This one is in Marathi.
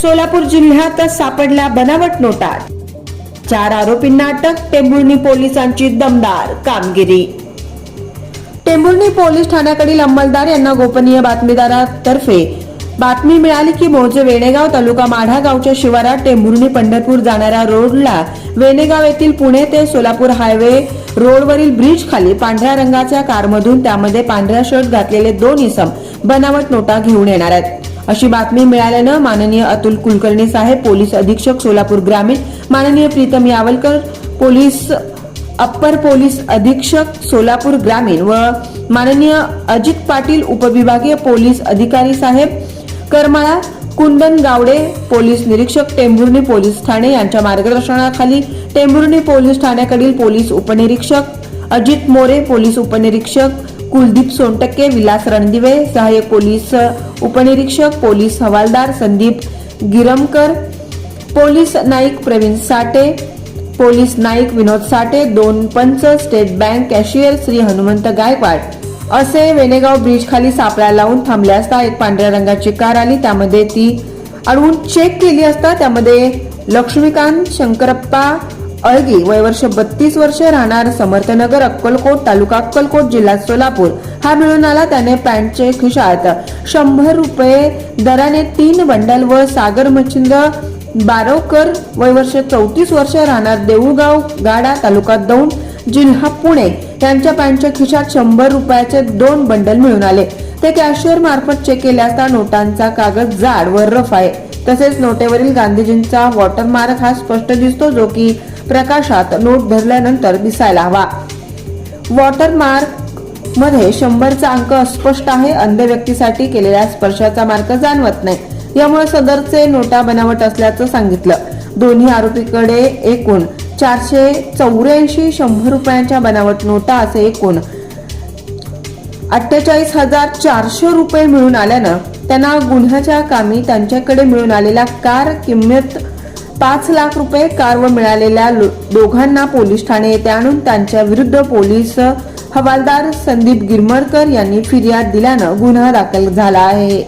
सोलापूर जिल्ह्यात सापडल्या बनावट नोटा चार आरोपींना अटक टेंभुर्णी पोलिसांची दमदार कामगिरी. टेंभुर्णी पोलीस ठाण्याकडील अंमलदार यांना गोपनीय बातमीदारातर्फे बातमी मिळाली की मोजे वेणेगाव तालुका माढा गावच्या शिवारात टेंभुर्णी पंढरपूर जाणाऱ्या रोडला वेणेगाव येथील पुणे ते सोलापूर हायवे रोडवरील ब्रिज खाली पांढऱ्या रंगाच्या कारमधून त्यामध्ये पांढरा शर्ट घातलेले दोन इसम बनावट नोटा घेऊन येणार आहेत. अशी बातमी मिळाल्यानं माननीय अतुल कुलकर्णी साहेब पोलीस अधीक्षक सोलापूर ग्रामीण माननीय Pritam Yavalkar police upper police अधीक्षक सोलापूर ग्रामीण व माननीय अजित पाटील उपविभागीय पोलीस अधिकारी साहेब करमाळा कुंदन गावडे पोलीस निरीक्षक टेंभुर्णी पोलीस ठाणे यांच्या मार्गदर्शनाखाली टेंभुर्णी पोलीस ठाण्याकडील पोलीस उपनिरीक्षक अजित मोरे पोलीस उपनिरीक्षक कुलदीप सोनटक्के विलास रणदिवे सहाय्यक पोलीस उपनिरीक्षक पोलीस हवालदार संदीप गिरमकर पोलीस नाईक प्रवीण साठे पोलीस नाईक विनोद साठे दोन पंच state bank cashier Shri Hanumant Gaikwad. असे वेनेगाव ब्रिज खाली सापळा लावून थांबले असता एक पांढऱ्या रंगाची कार आली. त्यामध्ये ती अडवून चेक केली असता त्यामध्ये लक्ष्मीकांत शंकरप्पा अळगी वय वर्ष बत्तीस वर्ष राहणार समर्थनगर अक्कलकोट तालुका अक्कलकोट जिल्हा सोलापूर. हा मिळून आला त्याने पॅन्टचे खिशात. शंभर रुपये दराने तीन बंडल व सागर मच्छिंद बारोकर वय वर्ष चौतीस वर्ष राहणार देऊळगाव गाडा तालुका दौंड जिल्हा पुणे. यांच्या पॅन्टच्या खिशात शंभर रुपयाचे दोन बंडल मिळून आले. ते कॅशियर मार्फत चेक केले असता नोटांचा कागद जाड व रफ आहे. तसेच नोटेवरील गांधीजींचा वॉटरमार्क हा स्पष्ट दिसतो जो की प्रकाशात नोट धरल्यानंतर दिसायला हवा. वॉटरमार्कमध्ये शंभरचा अंक अस्पष्ट आहे अंध व्यक्तीसाठी केलेल्या स्पर्शाचा मार्क जाणवत नाही. यामुळे सदरचे नोटा बनावट असल्याचं सांगितलं. दोन्ही आरोपीकडे एकूण चारशे चौऱ्याऐंशी शंभर रुपयांच्या बनावट नोटा असे एकूण अठ्ठेचाळीस हजार चारशे रुपये मिळून आल्यानं त्यांना गुन्ह्याच्या कामी त्यांच्याकडे मिळून आलेल्या कार किंमत पाच लाख रुपये कार व मिळालेल्या दोघांना पोलीस ठाणे येथे आणून त्यांच्या विरुद्ध पोलीस हवालदार संदीप गिरमरकर यांनी फिर्याद दिल्यानं गुन्हा दाखल झाला आहे.